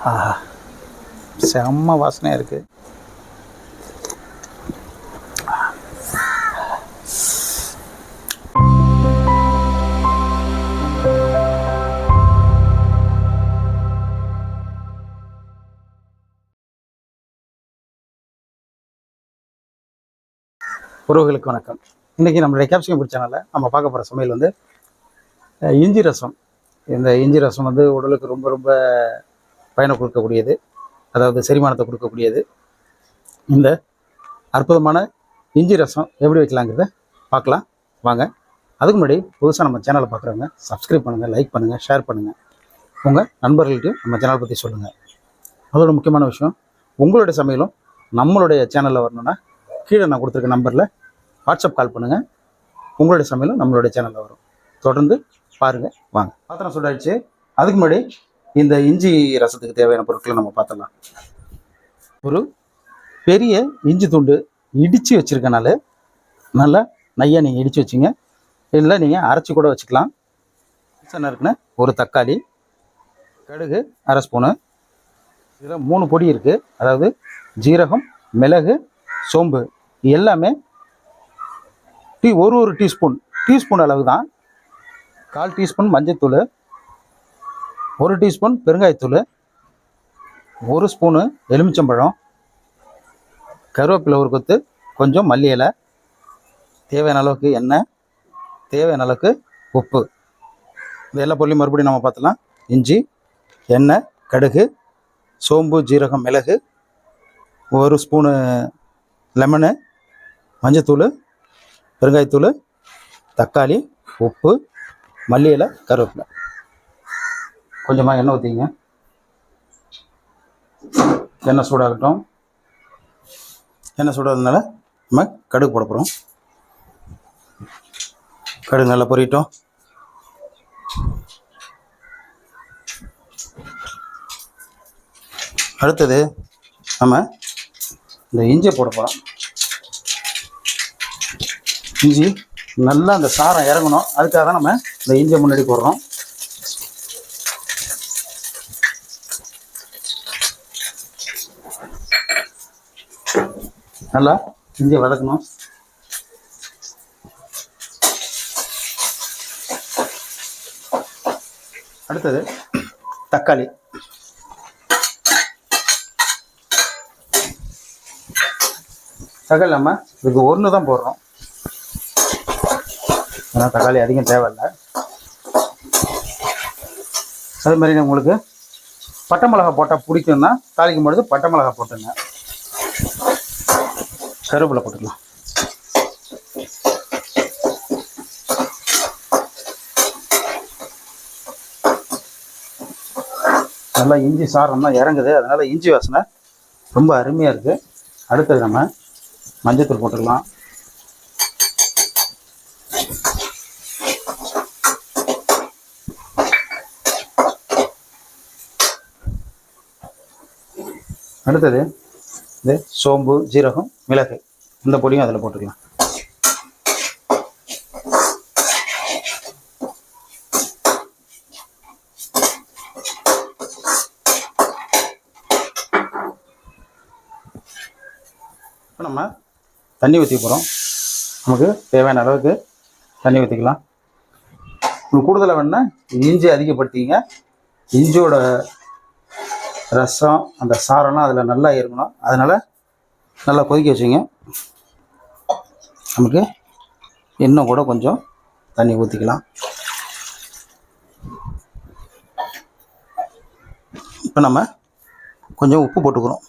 ஆஹா. செம்ம வாசனையாக இருக்குது உறவுகளுக்கு வணக்கம். இன்றைக்கி நம்மளுடைய கேப்சிகம் பிடிச்ச சேனலில் நம்ம பார்க்க போகிற சமையல் வந்து இஞ்சி ரசம். இந்த இஞ்சி ரசம் வந்து உடலுக்கு ரொம்ப ரொம்ப பயனை கொடுக்கக்கூடியது அதாவது செரிமானத்தை கொடுக்கக்கூடியது. இந்த அற்புதமான இஞ்சி ரசம் எப்படி வைக்கலாங்கிறத பார்க்கலாம். வாங்க. அதுக்கு முன்னாடி புதுசாக நம்ம சேனலை பார்க்குறவங்க சப்ஸ்கிரைப் பண்ணுங்கள் லைக் பண்ணுங்கள் ஷேர் பண்ணுங்கள் உங்கள் நண்பர்கள்ட்டையும் நம்ம சேனல் பற்றி சொல்லுங்கள் அதோட முக்கியமான விஷயம். உங்களுடைய சமையலும் நம்மளுடைய சேனலில் வரணும்னா கீழே நான் கொடுத்துருக்க நம்பரில் வாட்ஸ்அப் கால் பண்ணுங்கள் உங்களுடைய சமையலும் நம்மளுடைய சேனலில் வரும். தொடர்ந்து பாருங்கள் வாங்க. பாத்திரம் சுடாச்சு அதுக்கு முன்னாடி இந்த இஞ்சி ரசத்துக்கு தேவையான பொருட்களை நம்ம பார்த்துடலாம். ஒரு பெரிய இஞ்சி துண்டு இடித்து வச்சுருக்கனால நல்லா நையாக நீங்கள் இடித்து வச்சுங்க. இல்லை நீங்கள் அரைச்சி கூட வச்சுக்கலாம். என்ன இருக்குன்னா ஒரு தக்காளி கடுகு அரை ஸ்பூனு. இதில் மூணு பொடி இருக்குது அதாவது ஜீரகம் மிளகு சோம்பு இது எல்லாமே டீ ஒரு ஒரு டீஸ்பூன். டீஸ்பூன் அளவு தான் கால் டீஸ்பூன் மஞ்சத்தூள். ஒரு டீஸ்பூன் பெருங்காயத்தூள் ஒரு ஸ்பூனு எலுமிச்சம்பழம் கருவேப்பிலை ஒரு கொத்து கொஞ்சம் மல்லி இலை தேவையான அளவுக்கு எண்ணெய் தேவையான அளவுக்கு உப்பு. இது எல்லா பொருளையும் மறுபடியும் நம்ம பார்த்துலாம் இஞ்சி எண்ணெய் கடுகு சோம்பு ஜீரகம் மிளகு ஒரு ஸ்பூனு லெமனு மஞ்சத்தூள் பெருங்காயத்தூள் தக்காளி உப்பு மல்லி இலை கருவேப்பிலை. கொஞ்சமாக எண்ணெய் ஊற்றிங்க எண்ணெய் சூடாகட்டும். எண்ணெய் சூடாகிறதுனால நம்ம கடுகு போட போகிறோம் கடுகு நல்லா பொரியட்டும். அடுத்தது நம்ம இந்த இஞ்சியை போட போகிறோம் இஞ்சி நல்லா அந்த சாரம் இறங்கணும். அதுக்காக தான் நம்ம இந்த இஞ்சியை முன்னாடி போடுறோம். நல்லா இஞ்சி வதக்கணும். அடுத்தது தக்காளி. தக்காளி நம்ம இதுக்கு ஒன்று தான் போடுறோம். ஏன்னா தக்காளி அதிகம் தேவையில்லை. அதே மாதிரி உங்களுக்கு பட்டை மிளகா போட்டால் பிடிக்கும்னா தாளிக்கும் பொழுது பட்டை மிளகா போட்டுங்க. கருவேப்பிலை போட்டுக்கலாம். நல்லா இஞ்சி சாரம்னா இறங்குது. அதனால் இஞ்சி வாசனை ரொம்ப அருமையாக இருக்குது அடுத்தது நம்ம மஞ்சத்தூள் போட்டுக்கலாம். அடுத்தது இது சோம்பு ஜீரகம் மிளகு இந்த பொடியும் அதில் போட்டுக்கலாம். இப்போ நம்ம தண்ணி ஊற்றி போகிறோம் நமக்கு தேவையான அளவுக்கு தண்ணி ஊற்றிக்கலாம் உங்களுக்கு கூடுதலாக வேணுன்னா இஞ்சி அதிகப்படுத்திங்க இஞ்சியோட ரசம் அந்த சாரெல்லாம் அதில் நல்லா இருக்கணும். அதனால் நல்லா கொதிக்க வச்சுங்க. நமக்கு இன்னும் கூட கொஞ்சம் தண்ணி ஊற்றிக்கலாம் இப்போ நம்ம கொஞ்சம் உப்பு போட்டுக்கிறோம்.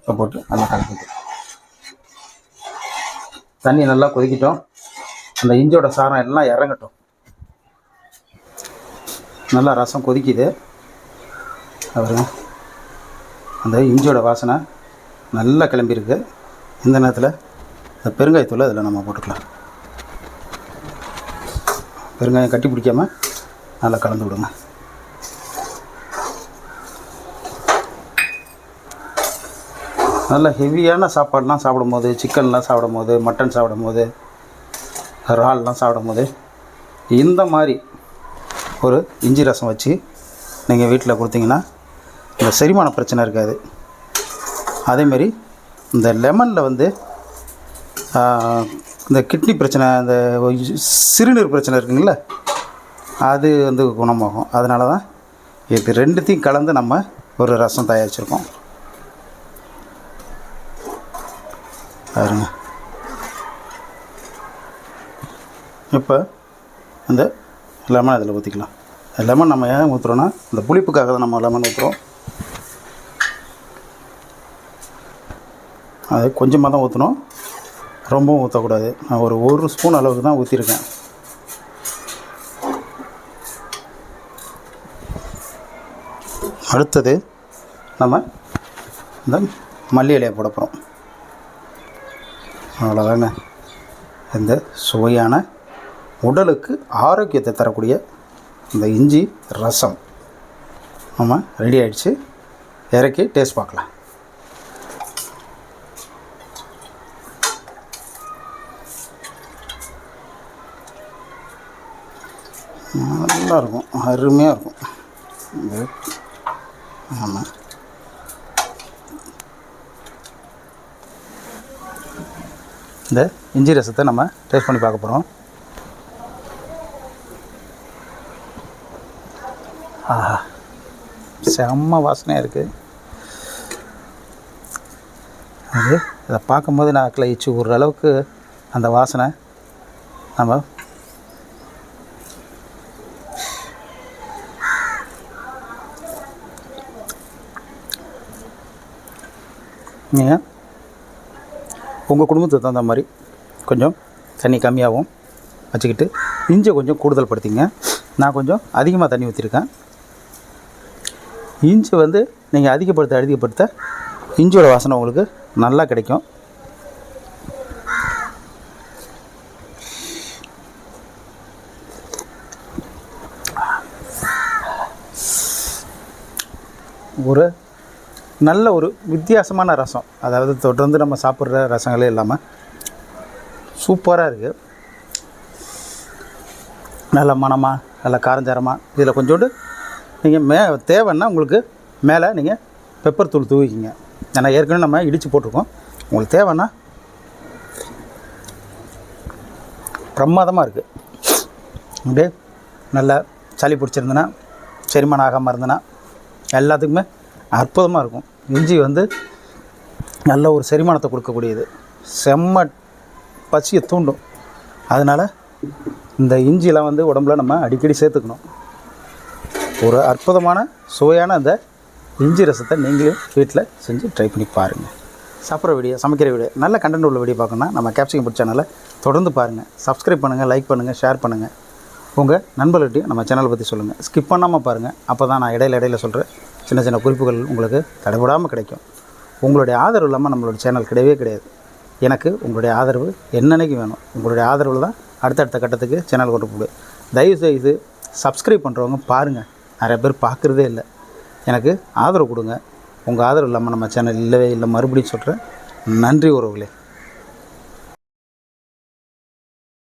உப்பு போட்டு நல்லா கலக்கிட்டு தண்ணி நல்லா கொதிக்கிட்டோம். அந்த இஞ்சியோட சாரம் எல்லாம் இறங்கட்டும். நல்லா ரசம் கொதிக்குது. பாருங்க. அந்த இஞ்சியோட வாசனை நல்லா கிளம்பியிருக்கு. இந்த நேரத்தில் இந்த பெருங்காயத்தூள் அதில் நம்ம போட்டுக்கலாம். பெருங்காயம் கட்டி பிடிக்காம நல்லா கலந்து விடுங்க. நல்ல ஹெவியான சாப்பாடெலாம் சாப்பிடும்போது சிக்கன்லாம் சாப்பிடும்போது மட்டன் சாப்பிடும்போது இறால்லாம் சாப்பிடும்போது இந்த மாதிரி ஒரு இஞ்சி ரசம் வச்சு நீங்கள் வீட்டில் கொடுத்தீங்கன்னா இந்த செரிமான பிரச்சனை இருக்காது. அதேமாரி இந்த லெமனில் வந்து இந்த கிட்னி பிரச்சனை இந்த சிறுநீர் பிரச்சனை இருக்குங்கள அது வந்து குணமாகும். அதனால தான் இது ரெண்டுத்தையும் கலந்து நம்ம ஒரு ரசம் தயாரிச்சிருக்கோம். பாருங்க. இப்போ இந்த லெமன் அதில் ஊற்றிக்கலாம் லெமன் நம்ம ஏன் ஊற்றுறோன்னா இந்த புளிப்புக்காக தான் நம்ம லெமன் ஊற்றுறோம் அது கொஞ்சமாக தான் ஊற்றணும் ரொம்பவும் ஊற்றக்கூடாது நான் ஒரு ஒரு ஸ்பூன் அளவுக்கு தான் ஊற்றிருக்கேன் அடுத்தது நம்ம இந்த மல்லி இலையை போட போகிறோம் அவ்வளோதாங்க இந்த சுவையான உடலுக்கு ஆரோக்கியத்தை தரக்கூடிய இந்த இஞ்சி ரசம். நம்ம ரெடி ஆகிடுச்சு இறக்கி டேஸ்ட் பார்க்கலாம். நல்லா இருக்கும் அருமையாக இருக்கும். இது ஆமாம் இந்த இஞ்சி ரசத்தை நம்ம டேஸ்ட் பண்ணி பார்க்க போகிறோம் ஆஹா. செம்ம வாசனையாக இருக்குது அது இதை பார்க்கும்போது நாக்கில் இச்சு ஓரளவுக்கு அளவுக்கு அந்த வாசனை நம்ம நீங்கள் உங்கள் குடும்பத்துக்கு தகுந்த மாதிரி கொஞ்சம் தண்ணி கம்மியாகவும் வச்சுக்கிட்டு இஞ்சை கொஞ்சம் கூடுதல் படுத்திங்க நான் கொஞ்சம் அதிகமாக தண்ணி ஊற்றிருக்கேன் இஞ்சி வந்து நீங்கள் அதிகப்படுத்த அதிகப்படுத்த இஞ்சியோட வாசனை உங்களுக்கு நல்லா கிடைக்கும். ஒரு நல்ல ஒரு வித்தியாசமான ரசம். அதாவது தொடர்ந்து நம்ம சாப்பிட்ற ரசங்களே இல்லாமல் சூப்பராக இருக்குது நல்ல மணமாக நல்ல காரஞ்சாரமாக இதில் கொஞ்சோண்டு நீங்கள் மே தேவைன்னா உங்களுக்கு மேலே நீங்கள் பெப்பர் தூள் தூவிக்கிங்க. ஏன்னா ஏற்கனவே நம்ம இடித்து போட்டிருக்கோம். உங்களுக்கு தேவைன்னா பிரமாதமாக இருக்குது அப்படியே நல்லா சளி பிடிச்சிருந்தனா செரிமானம் ஆகாமல் இருந்தனா எல்லாத்துக்குமே அற்புதமாக இருக்கும். இஞ்சி வந்து நல்ல ஒரு செரிமானத்தை கொடுக்கக்கூடியது. செம்ம பசியை தூண்டும். அதனால் இந்த இஞ்சிலாம் வந்து உடம்புல நம்ம அடிக்கடி சேர்த்துக்கணும். ஒரு அற்புதமான சுவையான அந்த இஞ்சி ரசத்தை நீங்களும் வீட்டில் செஞ்சு ட்ரை பண்ணி பாருங்கள் சாப்பிட்ற வீடியோ சமைக்கிற வீடியோ நல்ல கண்டென்ட் உள்ள வீடியோ பார்க்கணுன்னா நம்ம கேப்சிகம் பிடிச்ச சேனலை தொடர்ந்து பாருங்கள் சப்ஸ்கிரைப் பண்ணுங்கள் லைக் பண்ணுங்கள் ஷேர் பண்ணுங்கள் உங்கள் நண்பர்கள்ட்டையும் நம்ம சேனலை பற்றி சொல்லுங்கள் ஸ்கிப் பண்ணாமல் பாருங்கள் அப்போ தான் நான் இடையில இடையில சொல்கிற சின்ன சின்ன குறிப்புகள் உங்களுக்கு தடைபடாமல் கிடைக்கும். உங்களுடைய ஆதரவு இல்லாமல் நம்மளோட சேனல் கிடையவே கிடையாது. எனக்கு உங்களுடைய ஆதரவு என்னன்னைக்கு வேணும்? உங்களுடைய ஆதரவு தான் அடுத்தடுத்த கட்டத்துக்கு சேனல் கொண்டு போகுது தயவு செய்து சப்ஸ்கிரைப் பண்ணுறவங்க பாருங்கள் நிறைய பேர் பார்க்குறதே இல்லை. எனக்கு ஆதரவு கொடுங்க. உங்கள் ஆதரவு இல்லாமல் நம்ம சேனல் இல்லவே இல்லை. மறுபடியும் சொல்கிறேன் நன்றி உறவுகளே.